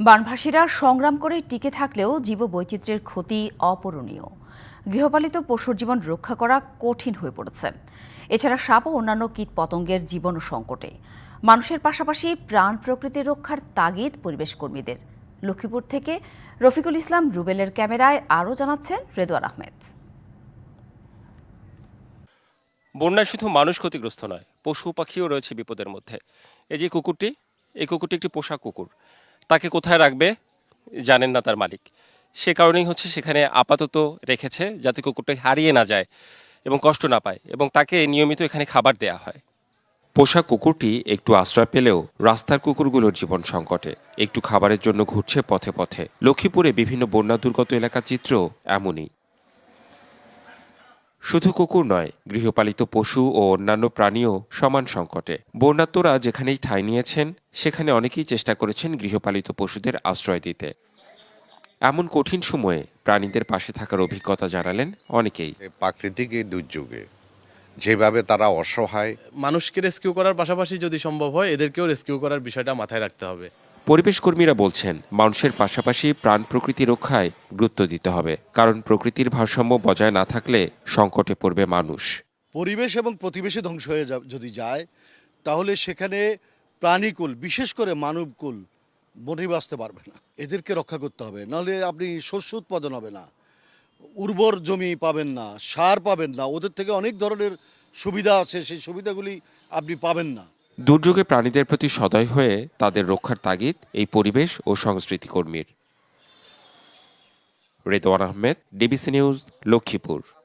বানভাসীরা সংগ্রাম করে টিকে থাকলেও জীববৈচিত্র্যের ক্ষতি অপূরণীয়। গৃহপালিত পশুর জীবন রক্ষা করা কঠিন হয়ে পড়েছে। এছাড়া সাপ ও অন্যান্য কীট পতঙ্গের জীবন সংকটে। মানুষের পাশাপাশি প্রাণ প্রকৃতি রক্ষার তাগিদ পরিবেশ কর্মীদের। লক্ষ্মীপুর থেকে রফিকুল ইসলাম রুবেলের ক্যামেরায় আরও জানাচ্ছেন রেদওয়ান আহমেদ। বন্যায় শুধু মানুষ ক্ষতিগ্রস্ত নয়, পশু পাখিও রয়েছে বিপদের মধ্যে। এই যে কুকুরটি, এই কুকুরটি একটি পোষা কুকুর। তাকে কোথায় রাখবে জানেন না তার মালিক। সে কারণেই হচ্ছে সেখানে আপাতত রেখেছে যাতে কুকুরটা হারিয়ে না যায় এবং কষ্ট না পায় এবং তাকে নিয়মিত এখানে খাবার দেয়া হয়। পোষা কুকুরটি একটু আশ্রয় পেলেও রাস্তার কুকুরগুলোর জীবন সংকটে। একটু খাবারের জন্য ঘুরছে পথে পথে। লক্ষ্মীপুরে বিভিন্ন বন্যা দুর্গত এলাকার চিত্র এমনই। শুধু কুকুর নয় গৃহপালিত পশু ও অন্যান্য প্রাণীও সমান সংকটে। বন্যাত্মরা যেখানেই ঠাঁই নিয়েছেন সেখানে অনেকেই চেষ্টা করেছেন গৃহপালিত পশুদের আশ্রয় দিতে। এমন কঠিন সময়ে প্রাণীদের পাশে থাকার অভিজ্ঞতা জানালেন অনেকেই। প্রাকৃতিক এই দুর্যোগে যেভাবে তারা অসহায়। মানুষকে রেস্কিউ করার পাশাপাশি যদি সম্ভব হয় এদেরকেও রেস্কিউ করার বিষয়টা মাথায় রাখতে হবে। পরিবেশ কর্মীরা বলছেন, মানুষের পাশাপাশি প্রাণ প্রকৃতি রক্ষায় গুরুত্ব দিতে হবে, কারণ প্রকৃতির ভারসাম্য বজায় না থাকলে সংকটে পড়বে মানুষ। পরিবেশ এবং প্রতিবেশী ধ্বংস হয়ে যদি যায়, তাহলে সেখানে প্রাণীকুল, বিশেষ করে মানবকুল, বনে বাঁচতে পারবে না। এদেরকে রক্ষা করতে হবে, নাহলে আপনি শস্য উৎপাদন হবে না, উর্বর জমি পাবেন না, সার পাবেন না, ওদের থেকে অনেক ধরনের সুবিধা আছে, সেই সুবিধাগুলি আপনি পাবেন না। দুর্যোগে প্রাণীদের প্রতি সদয় হয়ে তাদের রক্ষার তাগিদ এই পরিবেশ ও সংস্কৃতি কর্মীর। Redwan Ahmed, DBC news, Lakshmipur.